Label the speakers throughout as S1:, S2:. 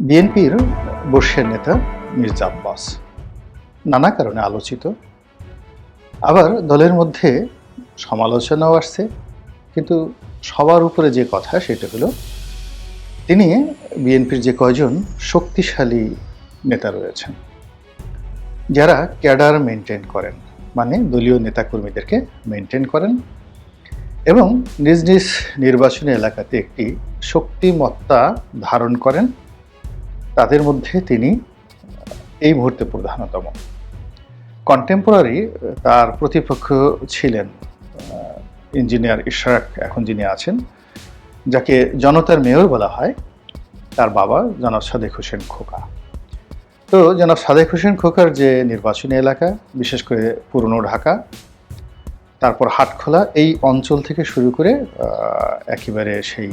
S1: বিএনপির বর্ষের নেতা মির্জা আব্বাস। নানা কারণে আলোচিত। আবার দলের মধ্যে সমালোচনাও আসছে। কিন্তু সবার উপরে যে কথা সেটা হলো, তিনি বিএনপির যে কয়জন শক্তিশালী নেতা রয়েছেন, যারা ক্যাডার মেনটেন করেন মানে দলীয় নেতাকর্মীদেরকে মেনটেন করেন এবং নিজ নিজ নির্বাচনী এলাকাতে একটি শক্তিমত্তা ধারণ করেন। তাদের মধ্যে তিনি এই মুহূর্তে প্রধানতম। কন্টেম্পোরারি তার প্রতিপক্ষ ছিলেন ইঞ্জিনিয়ার ইশরাক, এখন যিনি আছেন, যাকে জনতার মেয়র বলা হয়, তার বাবা জনাব সাদেক হোসেন খোকা। তো জনাব সাদেক হোসেন খোকার যে নির্বাচনী এলাকা, বিশেষ করে পুরনো ঢাকা, তারপর হাটখোলা, এই অঞ্চল থেকে শুরু করে একেবারে সেই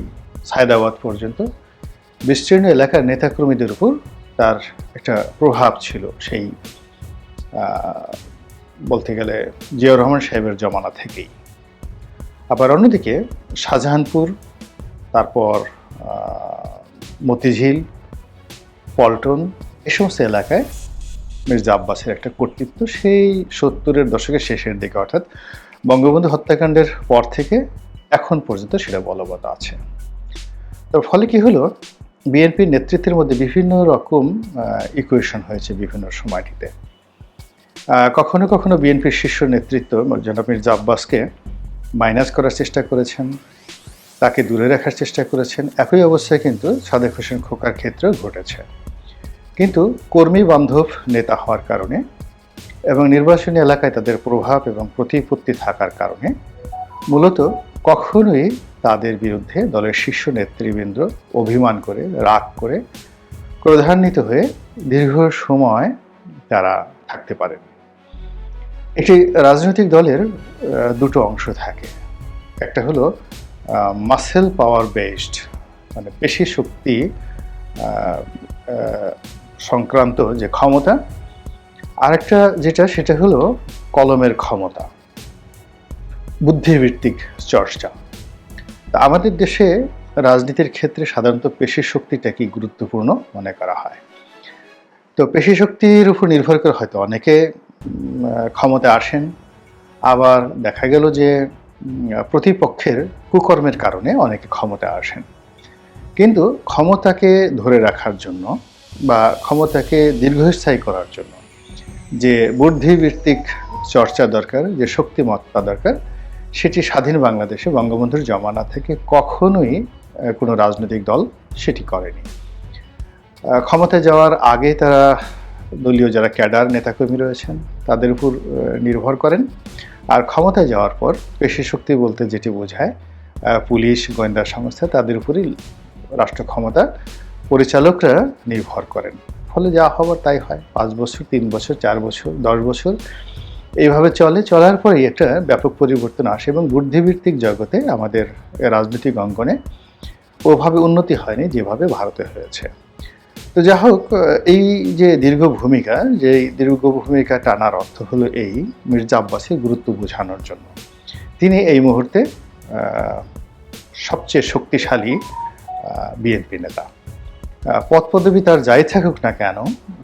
S1: সায়দাবাদ পর্যন্ত বিস্তীর্ণ এলাকার নেতাকর্মীদের উপর তার একটা প্রভাব ছিল সেই বলতে গেলে জিয়াউর রহমান সাহেবের জমানা থেকেই। আবার অন্যদিকে শাহজাহানপুর, তারপর মতিঝিল, পল্টন, এ সমস্ত এলাকায় মির্জা আব্বাসের একটা কর্তৃত্ব সেই সত্তরের দশকের শেষের দিকে, অর্থাৎ বঙ্গবন্ধু হত্যাকাণ্ডের পর থেকে এখন পর্যন্ত সেটা বলবৎ আছে। তো ফলে কি হলো? বিএনপির নেতৃত্বের মধ্যে বিভিন্ন রকম ইকুয়েশন হয়েছে বিভিন্ন সময়টিতে। কখনো কখনো বিএনপির শীর্ষ নেতৃত্ব জনাব মির্জা আব্বাসকে মাইনাস করার চেষ্টা করেছেন, তাকে দূরে রাখার চেষ্টা করেছেন। একই অবস্থায় কিন্তু সাদেক হোসেন খোকার ক্ষেত্রেও ঘটেছে। কিন্তু কর্মী বান্ধব নেতা হওয়ার কারণে এবং নির্বাচনী এলাকায় তাদের প্রভাব এবং প্রতিপত্তি থাকার কারণে মূলত কখনোই তাদের বিরুদ্ধে দলের শীর্ষ নেতৃবৃন্দ অভিমান করে, রাগ করে ক্রোধান্বিত হয়ে দীর্ঘ সময় তারা থাকতে পারেন। একটি রাজনৈতিক দলের দুটো অংশ থাকে। একটা হলো মাসেল পাওয়ার বেসড মানে পেশি শক্তি সংক্রান্ত যে ক্ষমতা। আরেকটা যেটা, সেটা হলো কলমের ক্ষমতা। বুদ্ধিভিত্তিক চর্চা। তা আমাদের দেশে রাজনীতির ক্ষেত্রে সাধারণত পেশি শক্তিটাকে গুরুত্বপূর্ণ মনে করা হয়? তো পেশি শক্তির উপর নির্ভর করে হয়তো অনেকে ক্ষমতা আসেন। আবার দেখা গেল যে প্রতিপক্ষের কুকর্মের কারণে অনেকে ক্ষমতা আসেন। কিন্তু ক্ষমতাকে ধরে রাখার জন্য বা ক্ষমতাকে দীর্ঘস্থায়ী করার জন্য যে বুদ্ধিভিত্তিক চর্চা দরকার, যে শক্তিমত্তা দরকার সেটি স্বাধীন বাংলাদেশে বঙ্গবন্ধুর জমানা থেকে কখনোই কোনো রাজনৈতিক দল সেটি করেনি। আহ, ক্ষমতায় যাওয়ার আগে তারা দলীয় যারা ক্যাডার নেতাকর্মী রয়েছেন তাদের উপর নির্ভর করেন। আর ক্ষমতায় যাওয়ার পর পেশি শক্তি বলতে যেটি বোঝায় পুলিশ গোয়েন্দা সংস্থা তাদের উপরই রাষ্ট্র ক্ষমতা পরিচালকরা নির্ভর করেন। ফলে যা হবার তাই হয়। পাঁচ বছর তিন বছর চার বছর দশ বছর এইভাবে চলে, চলার পরেই একটা ব্যাপক পরিবর্তন আসে এবং বুদ্ধিভিত্তিক জগতে আমাদের রাজনৈতিক অঙ্গনে ওভাবে উন্নতি হয়নি যেভাবে ভারতে হয়েছে। তো যা হোক, এই যে দীর্ঘ ভূমিকা, যে দীর্ঘ ভূমিকা টানার অর্থ হলো এই মির্জা আব্বাসের গুরুত্ব বোঝানোর জন্য। তিনি এই মুহূর্তে সবচেয়ে শক্তিশালী বিএনপি নেতা। পদ পদবি তার যাই থাকুক না কেন,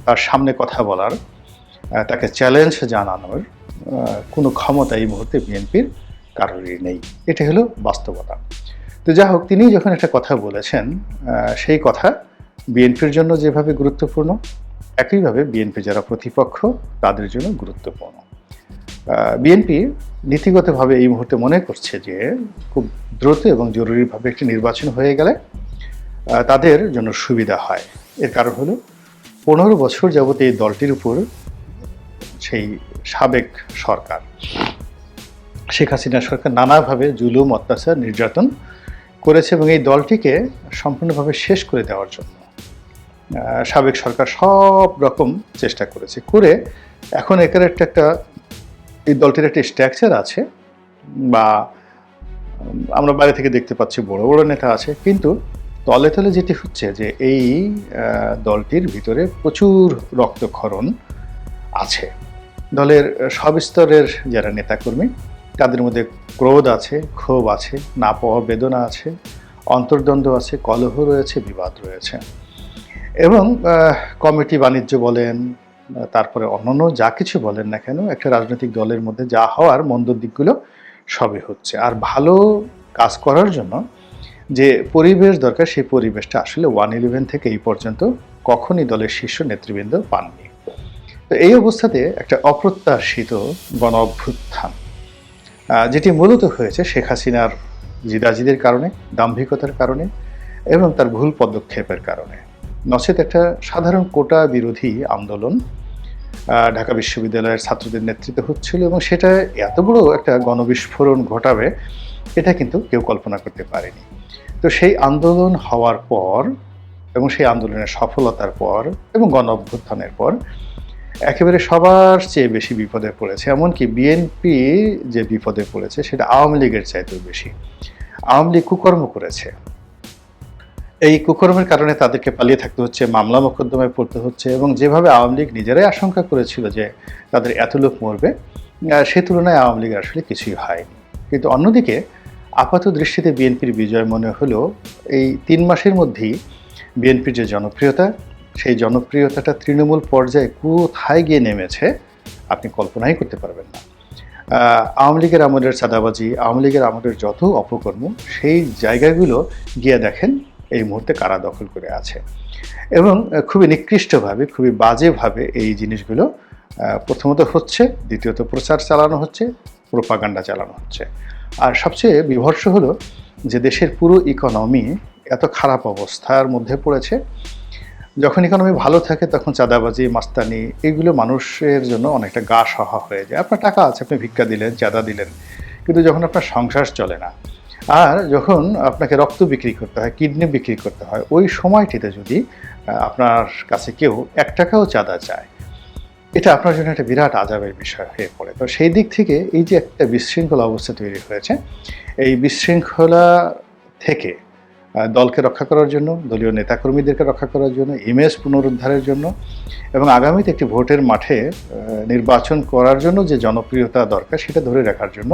S1: তার সামনে কথা বলার তাকে চ্যালেঞ্জ জানানোর কোনো ক্ষমতা এই মুহূর্তে বিএনপির কারোরই নেই। এটা হলো বাস্তবতা। তো যা হোক, তিনি যখন একটা কথা বলেছেন সেই কথা বিএনপির জন্য যেভাবে গুরুত্বপূর্ণ, একইভাবে বিএনপি যারা প্রতিপক্ষ, তাদের জন্য গুরুত্বপূর্ণ। বিএনপি নীতিগতভাবে এই মুহূর্তে মনে করছে যে খুব দ্রুত এবং জরুরিভাবে একটি নির্বাচন হয়ে গেলে তাদের জন্য সুবিধা হয়। এর কারণ হলো, পনেরো বছর যাবত এই দলটির উপর সেই সাবেক সরকার। শেখ হাসিনা সরকার নানাভাবে জুলুম, অত্যাচার, নির্যাতন করেছে এবং এই দলটিকে সম্পূর্ণভাবে শেষ করে দেওয়ার জন্য সাবেক সরকার সব রকম চেষ্টা করেছে করে এখন এখানে একটা একটা এই দলটির একটা স্ট্রাকচার আছে বা আমরা বাইরে থেকে দেখতে পাচ্ছি বড় বড় নেতা আছে কিন্তু তলে তলে যেটি হচ্ছে যে এই দলটির ভিতরে প্রচুর রক্তক্ষরণ আছে। দলের সব স্তরের যারা নেতাকর্মী, তাদের মধ্যে ক্রোধ আছে, ক্ষোভ আছে না পাওয়া বেদনা আছে, অন্তর্দ্বন্দ্ব আছে, কলহ রয়েছে, বিবাদ রয়েছে। এবং কমিটি বাণিজ্য বলেন, তারপরে অন্যান্য যা কিছু বলেন না কেন, একটা রাজনৈতিক দলের মধ্যে যা হওয়ার মন্দ দিকগুলো সবই হচ্ছে। আর ভালো কাজ করার জন্য যে পরিবেশ দরকার, সেই পরিবেশটা আসলে ওয়ান ইলেভেন থেকে এই পর্যন্ত কখনই দলের শীর্ষ নেতৃবৃন্দ পাননি। তো এই অবস্থাতে একটা অপ্রত্যাশিত গণ অভ্যুত্থান যেটি মূলত হয়েছে শেখ হাসিনার জিদাজিদের কারণে, দাম্ভিকতার কারণে এবং তার ভুল পদক্ষেপের কারণে। নচেত একটা সাধারণ কোটা বিরোধী আন্দোলন ঢাকা বিশ্ববিদ্যালয়ের ছাত্রদের নেতৃত্বে হচ্ছিল এবং সেটা এত বড় একটা গণবিস্ফোরণ ঘটাবে, এটা কিন্তু কেউ কল্পনা করতে পারেনি। তো সেই আন্দোলন হওয়ার পর এবং সেই আন্দোলনের সফলতার পর এবং গণ অভ্যুত্থানের পর একেবারে সবার চেয়ে বেশি বিপদে পড়েছে, এমনকি বিএনপি যে বিপদে পড়েছে সেটা আওয়ামী লীগের চাইতেও বেশি। আওয়ামী লীগ কুকর্ম করেছে। এই কুকর্মের কারণে তাদেরকে পালিয়ে থাকতে হচ্ছে, মামলা মোকদ্দমায় পড়তে হচ্ছে এবং যেভাবে আওয়ামী লীগ নিজেরাই আশঙ্কা করেছিল যে তাদের এত লোক মরবে সে তুলনায় আওয়ামী লীগের আসলে কিছুই হয়নি। কিন্তু অন্যদিকে আপাত দৃষ্টিতে বিএনপির বিজয় মনে হলো এই তিন মাসের মধ্যেই বিএনপির যে জনপ্রিয়তা সেই জনপ্রিয়তাটা তৃণমূল পর্যায়ে কোথায় গিয়ে নেমেছে, আপনি কল্পনাই করতে পারবেন না। আওয়ামী লীগের আমলের চাঁদাবাজি, আওয়ামী লীগের আমলের যত অপকর্ম, সেই জায়গাগুলো গিয়ে দেখেন এই মুহূর্তে কারা দখল করে আছে। এবং খুবই নিকৃষ্টভাবে, খুবই বাজেভাবে এই জিনিসগুলো প্রথমত হচ্ছে, দ্বিতীয়ত প্রচার চালানো হচ্ছে, প্রোপাগান্ডা চালানো হচ্ছে। আর সবচেয়ে বিভর্ষ হলো যে দেশের পুরো ইকোনমি এত খারাপ অবস্থার মধ্যে পড়েছে যখন ইকোনমি ভালো থাকে, তখন চাঁদাবাজি, মাস্তানি এগুলো মানুষের জন্য অনেকটা গা সহা হয়ে যায়। আপনার টাকা আছে, আপনি ভিক্ষা দিলেন, চাঁদা দিলেন। কিন্তু যখন আপনার সংসার চলে না, আর যখন আপনাকে রক্ত বিক্রি করতে হয়, কিডনি বিক্রি করতে হয়, ওই সময়টিতে যদি আপনার কাছে কেউ এক টাকাও চাঁদা চায়, এটা আপনার জন্য একটা বিরাট আজাবের বিষয় হয়ে পড়ে। তো সেই দিক থেকে এই যে একটা বিশৃঙ্খলা অবস্থা তৈরি হয়েছে, এই বিশৃঙ্খলা থেকে দলকে রক্ষা করার জন্য, দলীয় নেতাকর্মীদেরকে রক্ষা করার জন্য ইমেজ পুনরুদ্ধারের জন্য এবং আগামীতে একটি ভোটের মাঠে নির্বাচন করার জন্য যে জনপ্রিয়তা দরকার সেটা ধরে রাখার জন্য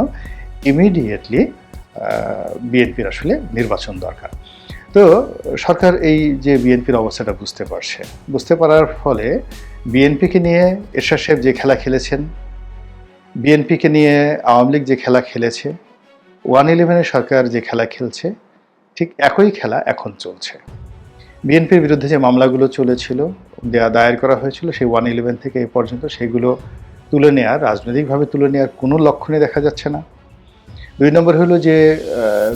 S1: ইমিডিয়েটলি বিএনপির আসলে নির্বাচন দরকার। তো সরকার এই যে বিএনপির অবস্থাটা বুঝতে পারছে, বুঝতে পারার ফলে বিএনপিকে নিয়ে এরশাদ সাহেব যে খেলা খেলেছেন, বিএনপিকে নিয়ে আওয়ামী লীগ যে খেলা খেলেছে, ওয়ান ইলেভেনের সরকার যে খেলা খেলছে ঠিক একই খেলা এখন চলছে। বিএনপির বিরুদ্ধে যে মামলাগুলো চলেছিল দেয়া দায়ের করা হয়েছিল, সেই ওয়ান ইলেভেন থেকে এই পর্যন্ত সেগুলো তুলে নেওয়ার রাজনৈতিকভাবে তুলে নেওয়ার কোনো লক্ষণই দেখা যাচ্ছে না। দুই নম্বর হলো যে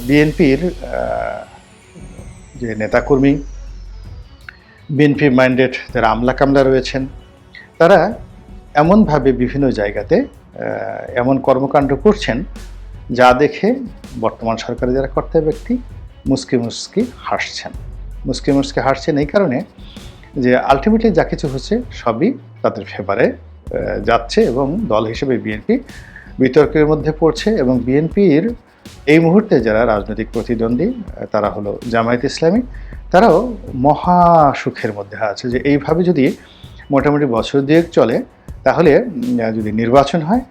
S1: বিএনপির যে নেতাকর্মী বিএনপি মাইন্ডেড যারা আমলা কামলা রয়েছেন, তারা এমনভাবে বিভিন্ন জায়গাতে এমন কর্মকাণ্ড করছেন যা দেখে বর্তমান সরকারের যারা কর্তা ব্যক্তি মুসকি মুসকি হাসছেন। মুসকি মুসকি হাসছেন এই কারণে যে আলটিমেটলি যা কিছু হচ্ছে সবই তাদের ফেভারে যাচ্ছে এবং দল হিসেবে বিএনপি বিতর্কের মধ্যে পড়ছে এবং বিএনপির এই মুহূর্তে যারা রাজনৈতিক প্রতিদ্বন্দ্বী তারা হলো জামায়াত ইসলামী, তারাও মহা সুখের মধ্যে আছে যে এইভাবে যদি মোটামুটি বছর দুয়েক চলে, তাহলে যদি নির্বাচন হয়,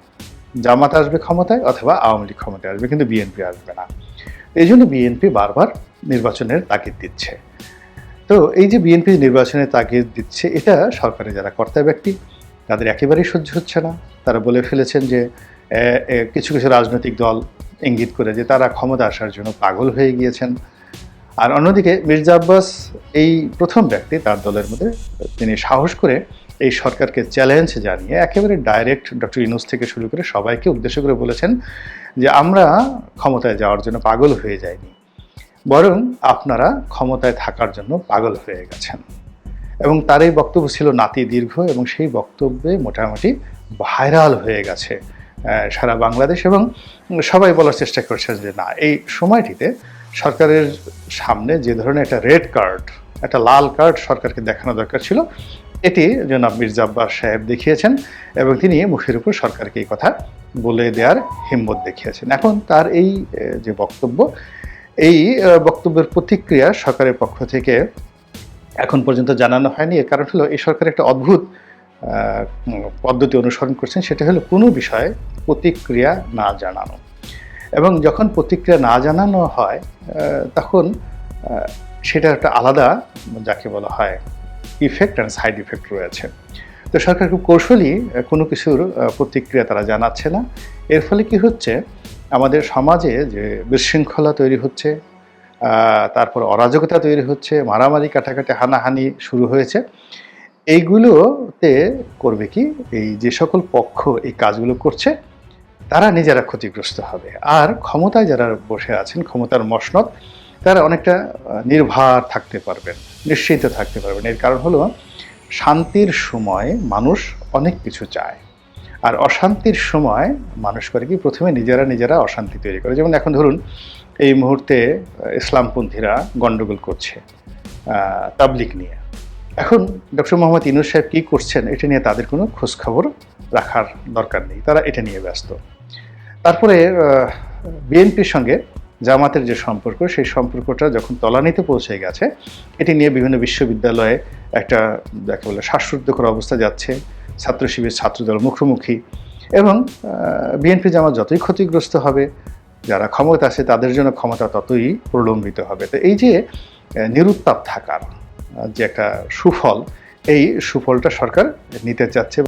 S1: জামাত আসবে ক্ষমতায় অথবা আওয়ামী লীগ ক্ষমতায় আসবে, কিন্তু বিএনপি আসবে না। এই জন্য বিএনপি বারবার নির্বাচনের তাগিদ দিচ্ছে। তো এই যে বিএনপি নির্বাচনের তাগিদ দিচ্ছে, এটা সরকারের যারা কর্তা ব্যক্তি, তাদের একেবারেই সহ্য হচ্ছে না। তারা বলে ফেলেছেন যে কিছু কিছু রাজনৈতিক দল ইঙ্গিত করে যে তারা ক্ষমতা আসার জন্য পাগল হয়ে গিয়েছেন। আর অন্যদিকে মির্জা আব্বাস, এই প্রথম ব্যক্তি তার দলের মধ্যে তিনি সাহস করে এই সরকারকে চ্যালেঞ্জ জানিয়ে একেবারে ডাইরেক্ট ডক্টর ইনুস থেকে শুরু করে সবাইকে উদ্দেশ্য করে বলেছেন যে আমরা ক্ষমতায় যাওয়ার জন্য পাগল হয়ে যাইনি, বরং আপনারা ক্ষমতায় থাকার জন্য পাগল হয়ে গেছেন। এবং তার এই বক্তব্য ছিল নাতি দীর্ঘ এবং সেই বক্তব্যে মোটামুটি ভাইরাল হয়ে গেছে সারা বাংলাদেশ এবং সবাই বলার চেষ্টা করছে যে না, এই সময়টিতে সরকারের সামনে যে ধরনের একটা রেড কার্ড একটা লাল কার্ড সরকারকে দেখানো দরকার ছিল এটি জনাব মির্জা আব্বাস সাহেব দেখিয়েছেন এবং তিনি মুখের উপর সরকারকে এই কথা বলে দেওয়ার হিম্মত দেখিয়েছেন। এখন তার এই যে বক্তব্য, এই বক্তব্যের প্রতিক্রিয়া সরকারের পক্ষ থেকে এখন পর্যন্ত জানানো হয়নি। এর কারণ হলো, এই সরকার একটা অদ্ভুত পদ্ধতি অনুসরণ করছেন, সেটা হলো কোনো বিষয়ে প্রতিক্রিয়া না জানানো। এবং যখন প্রতিক্রিয়া না জানানো হয় তখন সেটা একটা আলাদা, যাকে বলা হয় ইফেক্ট অ্যান্ড সাইড ইফেক্ট রয়েছে। তো সরকার খুব কৌশলী, কোনো কিছুর প্রতিক্রিয়া তারা জানাচ্ছে না। এর ফলে কি হচ্ছে, আমাদের সমাজে যে বিশৃঙ্খলা তৈরি হচ্ছে তারপর অরাজকতা তৈরি হচ্ছে, মারামারি, কাটাকাটি, হানাহানি শুরু হয়েছে। এইগুলোতে করবে কি, এই যে সকল পক্ষ এই কাজগুলো করছে, তারা নিজেরা ক্ষতিগ্রস্ত হবে। আর ক্ষমতায় যারা বসে আছেন, ক্ষমতার মসনদ তারা অনেকটা নির্ভার থাকতে পারবেন নিশ্চিত থাকতে পারবেন। এর কারণ হলো, শান্তির সময় মানুষ অনেক কিছু চায়। আর অশান্তির সময় মানুষ করে কি, প্রথমে নিজেরা নিজেরা অশান্তি তৈরি করে। যেমন এখন ধরুন, এই মুহূর্তে ইসলামপন্থীরা গণ্ডগোল করছে তাবলিক নিয়ে। এখন ডক্টর মোহাম্মদ ইনুস সাহেব কী করছেন, এটা নিয়ে তাদের কোনো খোঁজখবর রাখার দরকার নেই। তারা এটা নিয়ে ব্যস্ত। তারপরে বিএনপির সঙ্গে জামাতের যে সম্পর্ক, সেই সম্পর্কটা যখন তলানিতে পৌঁছে গেছে, এটি নিয়ে বিভিন্ন বিশ্ববিদ্যালয়ে একটা, যাকে বলে, শ্বাসরুদ্ধকর অবস্থা যাচ্ছে, ছাত্র শিবির ছাত্রদল মুখোমুখি এবং বিএনপি জামাত যতই ক্ষতিগ্রস্ত হবে, যারা ক্ষমতা আছে তাদের জন্য ক্ষমতা ততই প্রলম্বিত হবে। তো এই যে নিরুত্তাপ থাকার যে একটা সুফল, এই সুফলটা সরকার নিতে চাচ্ছে।